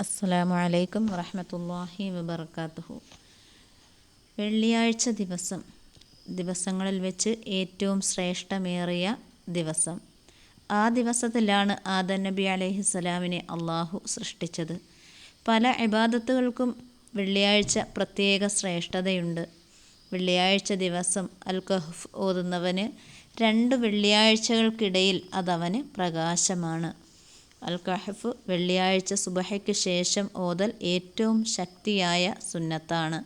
അസ്സലാമു അലൈക്കും വറഹമത്തല്ലാഹി വബർക്കാത്തുഹു വെള്ളിയാഴ്ച ദിവസം ദിവസങ്ങളിൽ വെച്ച് ഏറ്റവും ശ്രേഷ്ഠമേറിയ ദിവസം. ആ ദിവസത്തിലാണ് ആദൻ നബി അലൈഹിസ്സലാമിനെ അള്ളാഹു സൃഷ്ടിച്ചത്. പല ഇബാദത്തുകൾക്കും വെള്ളിയാഴ്ച പ്രത്യേക ശ്രേഷ്ഠതയുണ്ട്. വെള്ളിയാഴ്ച ദിവസം അൽ കഹ്ഫ് ഓതുന്നവന് രണ്ട് വെള്ളിയാഴ്ചകൾക്കിടയിൽ അതവന് പ്രകാശമാണ്. അൽ വെള്ളിയാഴ്ച സുബഹയ്ക്ക് ശേഷം ഓതൽ ഏറ്റവും ശക്തിയായ സുന്നത്താണ്.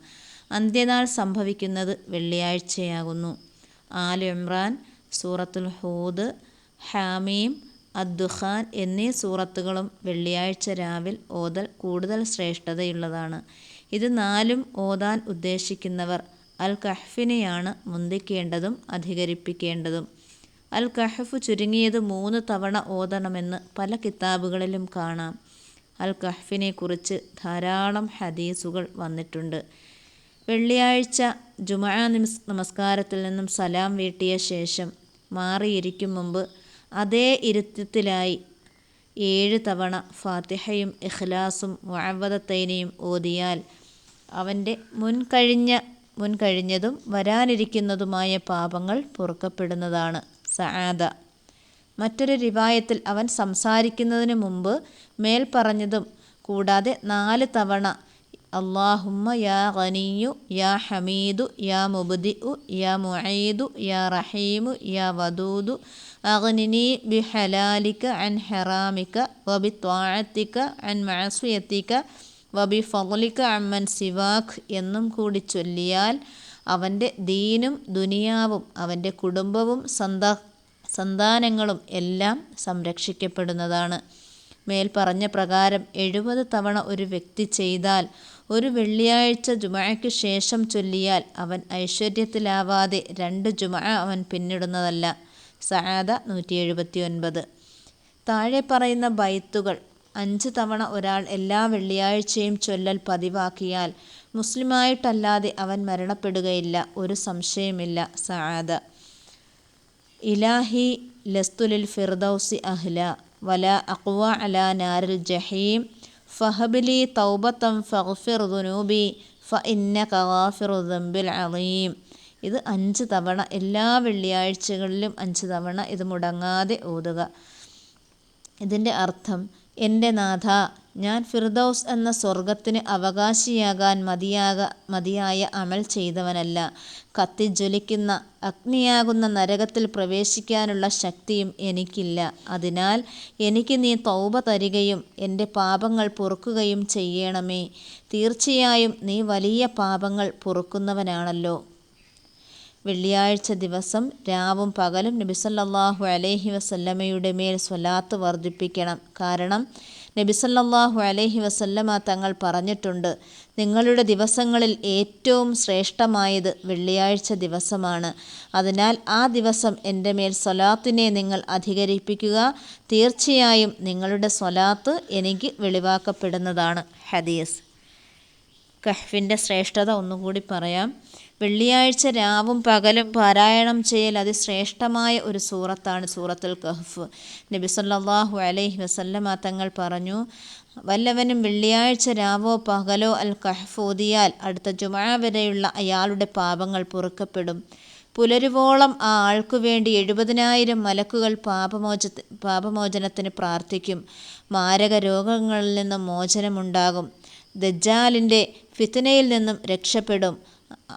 അന്ത്യനാൾ സംഭവിക്കുന്നത് വെള്ളിയാഴ്ചയാകുന്നു. ആൽ ഇമ്രാൻ സൂറത്തുൽ ഹൂദ് ഹാമീം അദ്ദുഖാൻ എന്നീ സൂറത്തുകളും വെള്ളിയാഴ്ച രാവിൽ ഓതൽ കൂടുതൽ ശ്രേഷ്ഠതയുള്ളതാണ്. ഇത് നാലും ഓതാൻ ഉദ്ദേശിക്കുന്നവർ അൽ കഹ്ഫിനെയാണ് മുന്തിക്കേണ്ടതും അധികരിപ്പിക്കേണ്ടതും. അൽ കഹഫ് ചുരുങ്ങിയത് മൂന്ന് തവണ ഓതണമെന്ന് പല കിതാബുകളിലും കാണാം. അൽ കഹ്ഫിനെ കുറിച്ച് ധാരാളം ഹദീസുകൾ വന്നിട്ടുണ്ട്. വെള്ളിയാഴ്ച ജുമാ നിമസ് നമസ്കാരത്തിൽ നിന്നും സലാം വീട്ടിയ ശേഷം മാറിയിരിക്കും മുമ്പ് അതേ ഇരുത്തത്തിലായി ഏഴ് തവണ ഫാത്തിഹയും ഇഖ്ലാസും മുഅവദത്തൈനയും ഓതിയാൽ അവന്റെ മുൻകഴിഞ്ഞ മുൻകഴിഞ്ഞതും വരാനിരിക്കുന്നതുമായ പാപങ്ങൾ പൊറുക്കപ്പെടുന്നതാണ്. സആദ. മറ്റൊരു റിവായത്തിൽ അവൻ സംസാരിക്കുന്നതിന് മുമ്പ് മേൽ പറഞ്ഞതും കൂടാതെ നാല് തവണ അള്ളാഹുമ്മ യാ ഖനിയു യാ ഹമീദു യാ മുബ്ദിഉ യാ മുഈദു യാ റഹീമു യാ വദൂദു അഗ്നിനി ബിഹലാലിക അൻ ഹറാമിക വബി ത്വാഅത്തിക അൻ മഅസിയത്തിക വബി ഫലിക്ക അമ്മൻ സിവാഖ് എന്നും കൂടി ചൊല്ലിയാൽ അവന്റെ ദീനും ദുനിയാവും അവന്റെ കുടുംബവും സന്താ സന്താനങ്ങളും എല്ലാം സംരക്ഷിക്കപ്പെടുന്നതാണ്. മേൽ പറഞ്ഞ പ്രകാരം എഴുപത് തവണ ഒരു വ്യക്തി ചെയ്താൽ ഒരു വെള്ളിയാഴ്ച ജുമയ്ക്ക് ശേഷം ചൊല്ലിയാൽ അവൻ ഐശ്വര്യത്തിലാവാതെ രണ്ട് ജുമ അവൻ പിന്നിടുന്നതല്ല. സഹാദ നൂറ്റി എഴുപത്തി ഒൻപത് താഴെ പറയുന്ന ബൈത്തുകൾ അഞ്ച് തവണ ഒരാൾ എല്ലാ വെള്ളിയാഴ്ചയും ചൊല്ലൽ പതിവാക്കിയാൽ മുസ്ലിമായിട്ടല്ലാതെ അവൻ മരണപ്പെടുകയില്ല. ഒരു സംശയമില്ല സആദ ഇലാഹി ലസ്തുലിൽ ഫിർദൌസി അഹ്ല. വല അഖ്വ അല നാരിൽ ജഹീം. ഫഹബിലി തൗബത്തം ഫഗ്ഫിർ ദുനൂബി. ഫ ഇന്ന കവാഫിറു ദംബിൽ അലീം ഇത് അഞ്ച് തവണ എല്ലാ വെള്ളിയാഴ്ചകളിലും അഞ്ച് തവണ ഇത് മുടങ്ങാതെ ഓതുക. ഇതിന്റെ അർത്ഥം എന്റെ നാഥ ഞാൻ ഫിർദൗസ് എന്ന സ്വർഗത്തിന് അവകാശിയാകാൻ മതിയാക മതിയായ അമൽ ചെയ്തവനല്ല. കത്തിജ്വലിക്കുന്ന അഗ്നിയാകുന്ന നരകത്തിൽ പ്രവേശിക്കാനുള്ള ശക്തിയും എനിക്കില്ല. അതിനാൽ എനിക്ക് നീ തൗബ തരികയും എന്റെ പാപങ്ങൾ പൊറുക്കുകയും ചെയ്യണമേ. തീർച്ചയായും നീ വലിയ പാപങ്ങൾ പൊറുക്കുന്നവനാണല്ലോ. വെള്ളിയാഴ്ച ദിവസം രാവും പകലും നബി നബിസല്ലാഹു അലൈഹി വസല്ലമയുടെ മേൽ സ്വലാത്ത് വർദ്ധിപ്പിക്കണം. കാരണം നബി നബിസല്ലാഹു അലൈഹി വസല്ലമ തങ്ങൾ പറഞ്ഞിട്ടുണ്ട് നിങ്ങളുടെ ദിവസങ്ങളിൽ ഏറ്റവും ശ്രേഷ്ഠമായത് വെള്ളിയാഴ്ച ദിവസമാണ്. അതിനാൽ ആ ദിവസം എന്റെ മേൽ സ്വലാത്തിനെ നിങ്ങൾ അധികരിപ്പിക്കുക. തീർച്ചയായും നിങ്ങളുടെ സ്വലാത്ത് എനിക്ക് വെളിവാക്കപ്പെടുന്നതാണ്. ഹദീസ്. കഹ്ഫിന്റെ ശ്രേഷ്ഠത ഒന്നും കൂടി പറയാം. വെള്ളിയാഴ്ച രാവും പകലും പാരായണം ചെയ്യൽ അതിശ്രേഷ്ഠമായ ഒരു സൂറത്താണ് സൂറത്തുൽ കഹ്ഫ്. നബി സല്ലാഹു അലൈഹി വസല്ലമ തങ്ങൾ പറഞ്ഞു വല്ലവനും വെള്ളിയാഴ്ച രാവോ പകലോ അൽ കഹ്ഫ് ഓതിയാൽ അടുത്ത ജുമാ വരെയുള്ള അയാളുടെ പാപങ്ങൾ പൊറുക്കപ്പെടും. പുലരുവോളം ആ ആൾക്കു വേണ്ടി എഴുപതിനായിരം മലക്കുകൾ പാപമോച പാപമോചനത്തിന് പ്രാർത്ഥിക്കും. മാരക രോഗങ്ങളിൽ നിന്നും മോചനമുണ്ടാകും. ദജ്ജാലിന്റെ ഫിത്തനയിൽ നിന്നും രക്ഷപ്പെടും.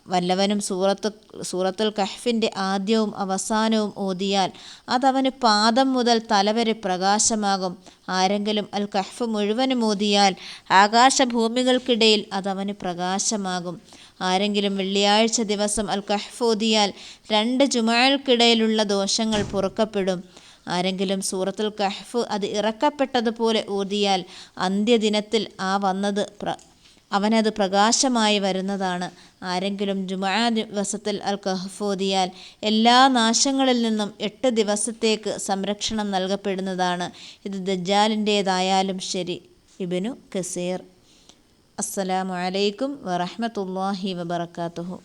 വല്ലവനും സൂറത്ത് സൂറത്തുൽ കഹ്ഫിന്റെ ആദ്യവും അവസാനവും ഓതിയാൽ അതവന് പാദം മുതൽ തലവരെ പ്രകാശമാകും. ആരെങ്കിലും അൽ കഹ്ഫ് മുഴുവനും ഓതിയാൽ ആകാശഭൂമികൾക്കിടയിൽ അതവന് പ്രകാശമാകും. ആരെങ്കിലും വെള്ളിയാഴ്ച ദിവസം അൽ കഹ്ഫ് ഓതിയാൽ രണ്ട് ജുമാൾക്കിടയിലുള്ള ദോഷങ്ങൾ പൊറുക്കപ്പെടും. ആരെങ്കിലും സൂറത്തുൽ കഹ്ഫ് അത് ഇറക്കപ്പെട്ടതുപോലെ ഊതിയാൽ അന്ത്യദിനത്തിൽ ആ വന്നത് പ്ര അവനത് പ്രകാശമായി വരുന്നതാണ്. ആരെങ്കിലും ജുമാ ദിവസത്തിൽ അൽ കഹ്ഫ് ഓതിയാൽ എല്ലാ നാശങ്ങളിൽ നിന്നും എട്ട് ദിവസത്തേക്ക് സംരക്ഷണം നൽകപ്പെടുന്നതാണ്. ഇത് ദജ്ജാലിന്റേതായാലും ശരി. ഇബിനു കസീർ. അസ്സലാമു അലൈക്കും വറഹമത്തല്ലാഹി വബർക്കാത്തുഹു